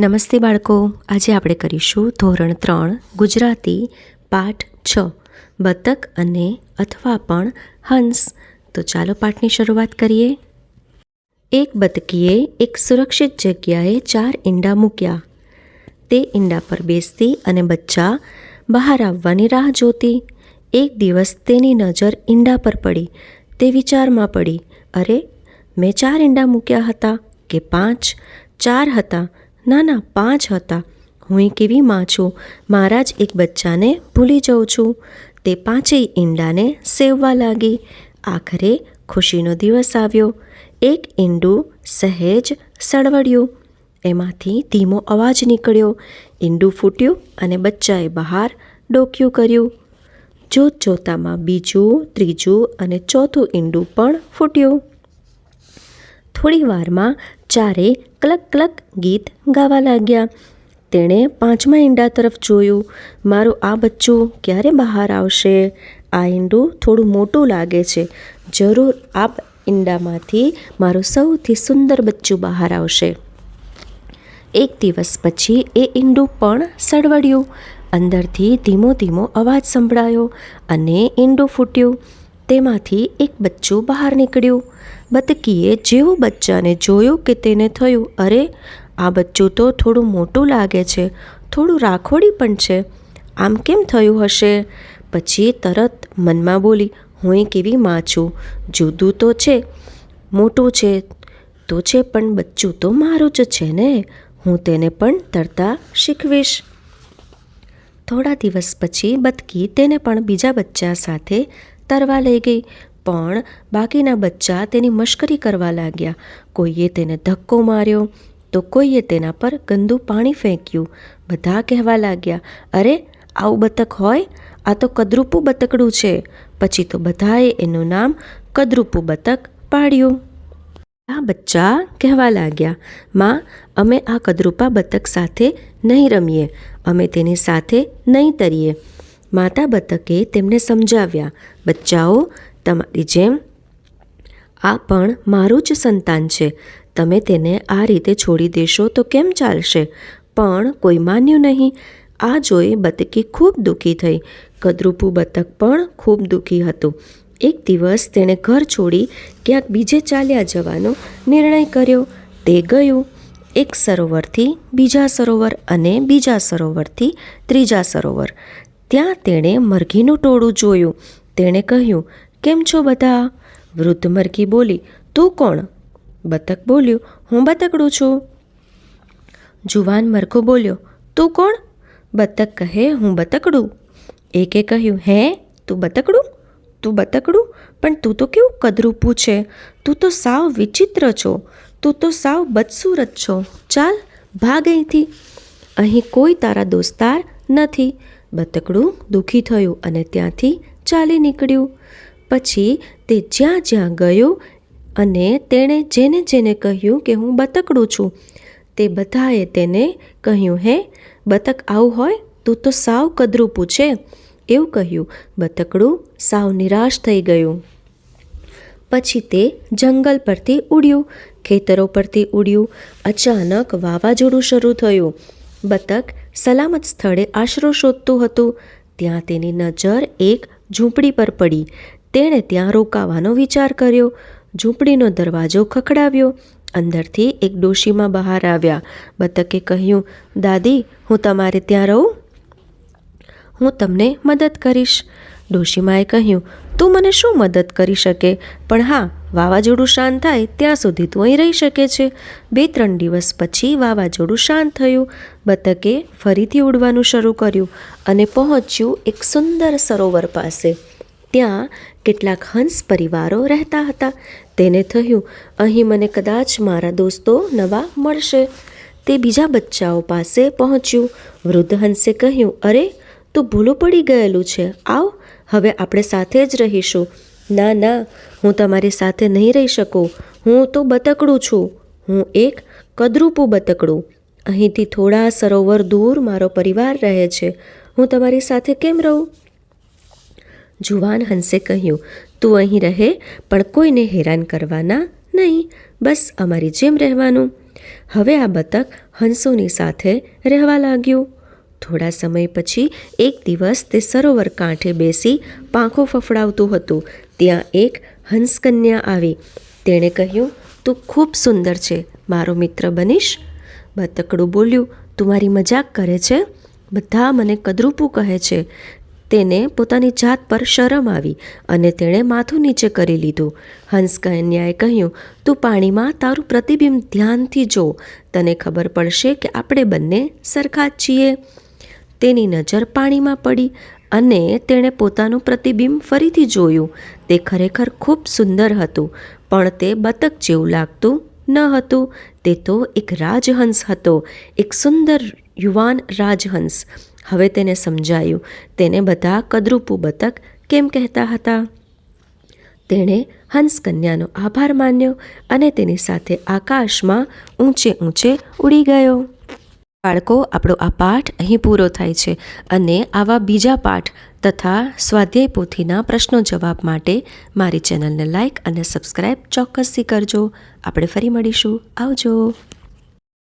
નમસ્તે બાળકો. આજે આપણે કરીશું ધોરણ ત્રણ, ગુજરાતી, પાઠ છ, બતક અને અથવા પણ હંસ. તો ચાલો પાઠની શરૂઆત કરીએ. એક બતકીએ એક સુરક્ષિત જગ્યાએ ચાર ઈંડા મૂક્યા. તે ઈંડા પર બેસતી અને બચ્ચા બહાર આવવાની રાહ જોતી. એક દિવસ તેની નજર ઈંડા પર પડી. તે વિચારમાં પડી, અરે, મેં ચાર ઈંડા મૂક્યા હતા કે પાંચ? ચાર હતા. ના ના પાંચ હતા. હું કેવી માં છું? મારા જ એક બચ્ચાને ભૂલી જાઉં છું. તે પાંચેય ઈંડાને સેવવા લાગી. આખરે ખુશીનો દિવસ આવ્યો. એક ઈંડું સહેજ સળવડ્યું એમાંથી ધીમો અવાજ નીકળ્યો. ઈંડું ફૂટ્યું અને બચ્ચાએ બહાર ડોક્યું કર્યું. જોત જોતામાં બીજું, ત્રીજું અને ચોથું ઈંડું પણ ફૂટ્યું. થોડી વારમાં ચારે ક્લક ક્લક ગીત ગાવા લાગ્યા. તેણે પાંચમા ઈંડા તરફ જોયું. મારું આ બચ્ચું ક્યારે બહાર આવશે? આ ઈંડું થોડું મોટું લાગે છે. જરૂર આ ઈંડામાંથી મારું સૌથી સુંદર બચ્ચું બહાર આવશે. એક દિવસ પછી એ ઈંડું પણ સળવડ્યું અંદરથી ધીમો ધીમો અવાજ સંભળાયો અને ઈંડું ફૂટ્યું. તેમાંથી એક બચ્ચું બહાર નીકળ્યું. બતકીએ, જેવું બચ્ચાને જોયું કે તેને થયું? અરે, આ બચ્ચું તો થોડું મોટું લાગે છે, થોડું રાખોડી પણ છે. આમ કેમ થયું હશે? પછી તરત મનમાં બોલી, હું કેવી માં છું, જુદું તો છે, મોટું છે, તો છે, પણ બચ્ચું તો મારું જ છે ને? હું તેને પણ તરતા શીખવીશ. થોડા દિવસ પછી બતકી તેને પણ બીજા બચ્ચા સાથે તરવા લઈ ગઈ. પણ બાકીના બચ્ચા તેની મશ્કરી કરવા લાગ્યા. કોઈએ તેને ધક્કો માર્યો તો કોઈએ તેના પર ગંદુ પાણી ફેંક્યું. બધા કહેવા લાગ્યા, અરે, આવું બતક હોય? આ તો કદરૂપું બતકડું છે. પછી તો બધાએ એનું નામ કદરૂપું બતક પાડ્યું. આ બચ્ચા કહેવા લાગ્યા, માં, અમે આ કદરૂપા બતક સાથે નહીં રમીએ. અમે તેની સાથે નહીં તરીએ. માતા બતકે તેમને સમજાવ્યા, બચ્ચાઓ, તમારી જેમ આ પણ મારું જ સંતાન છે. તમે તેને આ રીતે છોડી દેશો તો કેમ ચાલશે? પણ કોઈ માન્યું નહીં. આ જોઈ બતકી ખૂબ દુઃખી થઈ. કદરૂપું બતક પણ ખૂબ દુઃખી હતું. એક દિવસ તેણે ઘર છોડી ક્યાંક બીજે ચાલ્યા જવાનો નિર્ણય કર્યો. તે ગયું એક સરોવરથી બીજા સરોવર અને બીજા સરોવરથી ત્રીજા સરોવર. ત્યાં તેણે મરઘીનું ટોળું જોયું. તેણે કહ્યું, કેમ છો બધા? વૃદ્ધ મરઘી બોલી, તું કોણ? બતક બોલ્યું, હું બતકડું છું. જુવાન મરઘો બોલ્યો, તું કોણ? બતક કહે, હું બતકડું. એકે કહ્યું, હે, તું બતકડું? તું બતકડું? પણ તું તો કેવું કદરૂપું છે? તું તો સાવ વિચિત્ર છો. તું તો સાવ બદસૂરત છો. ચાલ, ભાગ અહીંથી. અહીં કોઈ તારા દોસ્તાર નથી. બતકડું દુઃખી થયું અને ત્યાંથી ચાલી નીકળ્યું. પછી તે જ્યાં જ્યાં ગયું અને તેણે જેને જેને કહ્યું કે હું બતકડું છું, તે બધાએ તેને કહ્યું, હે, બતક આવું હોય તું તો સાવ કદરૂપું છે એવું કહ્યું. બતકડું સાવ નિરાશ થઈ ગયું. પછી તે જંગલ પરથી ઉડ્યું, ખેતરો પરથી ઉડ્યું. અચાનક વાવાઝોડું શરૂ થયું. બતક સલામત સ્થળે આશરો શોધતું હતું. ત્યાં તેની નજર એક ઝૂંપડી પર પડી. તેણે ત્યાં રોકાવાનો વિચાર કર્યો. ઝૂંપડીનો દરવાજો ખખડાવ્યો. અંદરથી એક ડોશીમાં બહાર આવ્યા. બતકે કહ્યું, દાદી, હું તમારે ત્યાં રહું? હું તમને મદદ કરીશ. ડોશીમાએ કહ્યું, તું મને શું મદદ કરી શકે? પણ હા વાવાઝોડું શાંત થાય, ત્યાં સુધી તું અહીં રહી શકે છે. બે ત્રણ દિવસ પછી વાવાઝોડું શાંત થયું. બતકે ફરીથી ઉડવાનું શરૂ કર્યું અને પહોંચ્યું એક સુંદર સરોવર પાસે. ત્યાં કેટલાક હંસ પરિવારો રહેતા હતા. તેને થયું, અહીં મને કદાચ મારા દોસ્તો નવા મળશે. તે બીજા બચ્ચાઓ પાસે પહોંચ્યું. વૃદ્ધ હંસે કહ્યું, અરે, તું ભૂલું પડી ગયેલું છે. આવ, હવે આપણે સાથે જ રહીશું. ના ના, હું તમારી સાથે નહીં રહી શકું. હું તો બતકડું છું. હું એક કદરૂપું બતકડું. અહીંથી થોડા સરોવર દૂર મારો પરિવાર રહે છે. હું તમારી સાથે કેમ રહું? જુવાન હંસે કહ્યું, તું અહીં રહે, પણ કોઈને હેરાન કરવાના નહીં. બસ અમારી જેમ રહેવાનું. હવે આ બતક હંસોની સાથે રહેવા લાગ્યું. થોડા સમય પછી એક દિવસ તે સરોવર કાંઠે બેસી પાંખો ફફડાવતું હતું. ત્યાં એક હંસકન્યા આવી. તેણે કહ્યું, તું ખૂબ સુંદર છે. મારો મિત્ર બનીશ. બતકડું બોલ્યું, તું મારી મજાક કરે છે? બધા મને કદરૂપું કહે છે. તેને પોતાની જાત પર શરમ આવી અને તેણે માથું નીચે કરી લીધું. હંસકન્યાએ કહ્યું, તું પાણીમાં તારું પ્રતિબિંબ ધ્યાનથી જો. તને ખબર પડશે કે આપણે બંને સરખા છીએ. તેની નજર પાણીમાં પડી અને તેણે પોતાનું પ્રતિબિંબ ફરીથી જોયું. તે ખરેખર ખૂબ સુંદર હતું, પણ તે બતક જેવું લાગતું ન હતું. તે તો એક રાજહંસ હતો, એક સુંદર યુવાન રાજહંસ. હવે તેને સમજાયું, તેને બધા કદરૂપું બતક કેમ કહેતા હતા? તેણે હંસકન્યાનો આભાર માન્યો અને તેની સાથે આકાશમાં ઊંચે ઊંચે ઉડી ગયો. બાળકો, આપણો આ પાઠ અહીં પૂરો થાય છે અને આવા બીજા પાઠ તથા સ્વાધ્યાય પોથીના પ્રશ્નો જવાબ માટે મારી ચેનલને લાઇક અને સબસ્ક્રાઈબ ચોક્કસથી કરજો. આપણે ફરી મળીશું. આવજો.